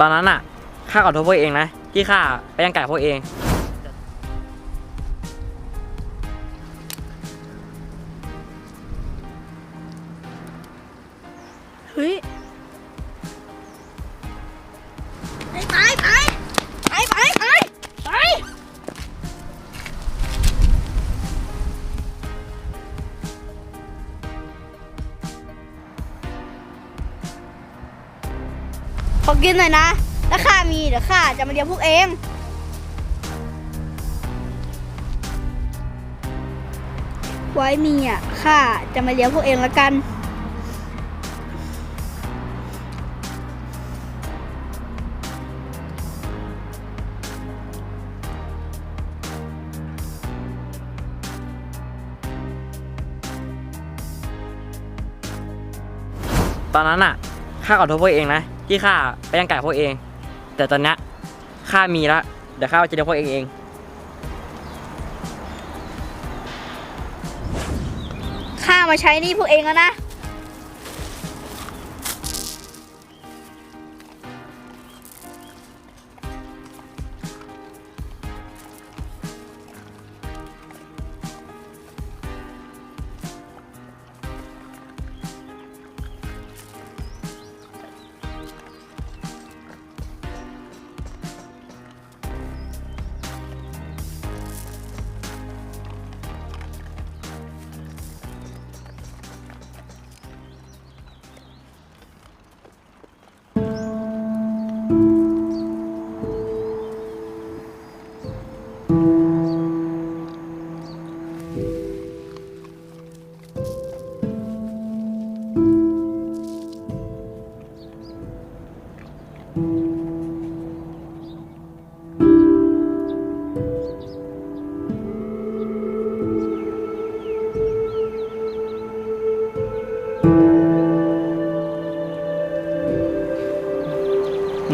ตอนนั้นอะข้าขอโทษพวกเองนะที่ข้าไปยังไก่พวกเอง ขอกินหน่อยนะ ถ้าข้ามีเดี๋ยวข้าจะมาเลี้ยงพวกเอง ไว้มีอะข้าจะมาเลี้ยงพวกเองแล้วกันตอนนั้นอะข้าขอโทษพวกเองนะ ที่ข้าไปยังไก่พวกเอง แต่ตอนนี้ข้ามีละเดี๋ยวข้าจะเลี้ยงพวกเองเองข้ามาใช้นี่พวกเองแล้วนะ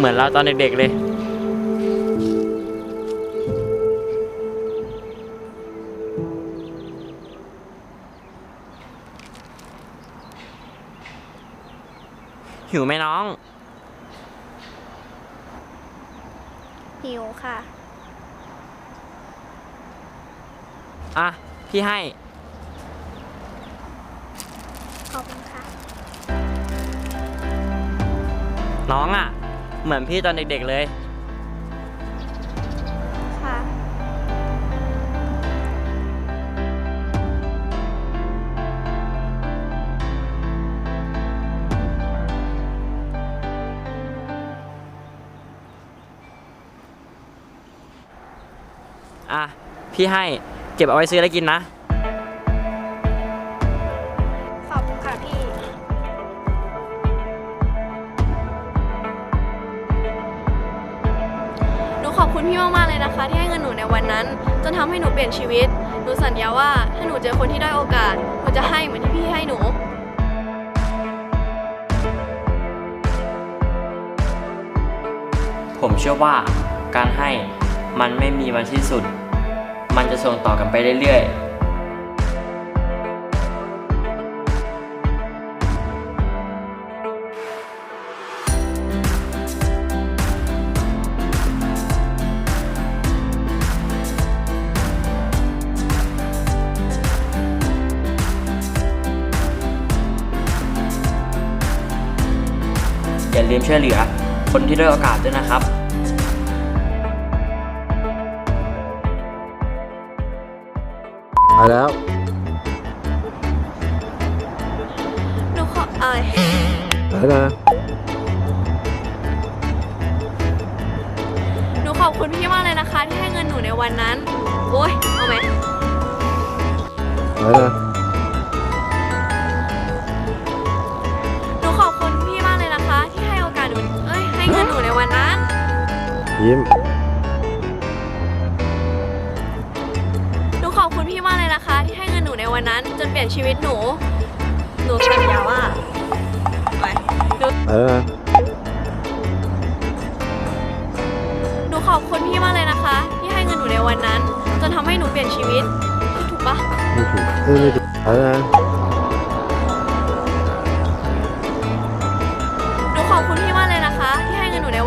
เหมือนเราตอนเด็กๆเลย หิวไหมน้อง หิวค่ะ อะ พี่ให้ ขอบคุณค่ะ น้องอะ เหมือนพี่ตอนเด็กๆเลย ค่ะ อะ พี่ให้เก็บเอาไว้ซื้ออะไรกินนะ ณพี่มากๆเลยนะคะ ที่ให้เงินหนูในวันนั้น จนทำให้หนูเปลี่ยนชีวิต หนูสัญญาว่าถ้าหนูเจอคนที่ได้โอกาสหนูจะให้เหมือนที่พี่ให้หนูผมเชื่อว่าการให้มันไม่มีวันสิ้นสุด มันจะส่งต่อกันไปเรื่อยๆ อย่าลืมช่วยเหลือ คนที่ด้อยโอกาสด้วยนะครับไปแล้ว หนูขอเอยไปนะ หนูขอบคุณพี่มากเลยนะคะ ที่ให้เงินหนูในวันนั้น โอ้ยเอาไหมไปนะ อบคุณพี่มากเลยนะคะ ที่ให้เงินหนูในวันนั้น จนเปลี่ยนชีวิตหนู หนูสัญญาว่าไปหนูไปแล้วนะหนูขอบคุณพี่มากเลยนะคะ ที่ให้เงินหนูในวันนั้น จนทำให้หนูเปลี่ยนชีวิตถูกปะไม่ถูกเออไม่ถูกไปแล้วนะหนูขอบคุณพี่มากเลยนะคะ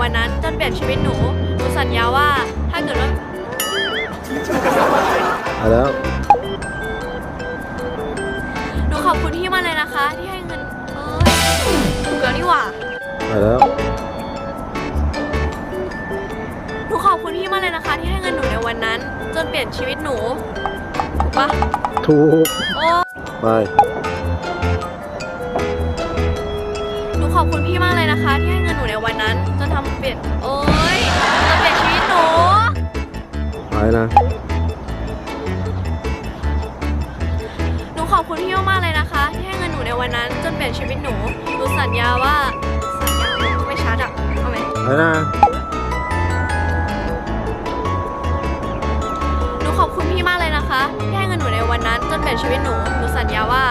วันนั้น จนเปลี่ยนชีวิตหนู หนูสัญญาว่าถ้าเกิดว่า ไปแล้ว หนูขอบคุณพี่มากเลยนะคะ ที่ให้เงิน เอ้ยถูกแล้วนี่หว่าไปแล้ว หนูขอบคุณพี่มากเลยนะคะ ที่ให้เงินหนูในวันนั้น จนเปลี่ยนชีวิตหนู ถูกปะถูก โอ้ไป หนูขอบคุณพี่มากเลยนะคะ ที่ให้เงินหนูในวันนั้น จนทำเปลี่ยน โอ้ยจนเปลี่ยนชีวิตหนู ไปนะ วันนั้นจนเปลี่ยนชีวิตหนู หนูสัญญาว่า สัญญาไม่ชัดอะเอาไหมไปนะหนูขอบคุณพี่มากเลยนะคะที่ให้เงินหนูในวันนั้นจนเปลี่ยนชีวิตหนู หนูสัญญาว่า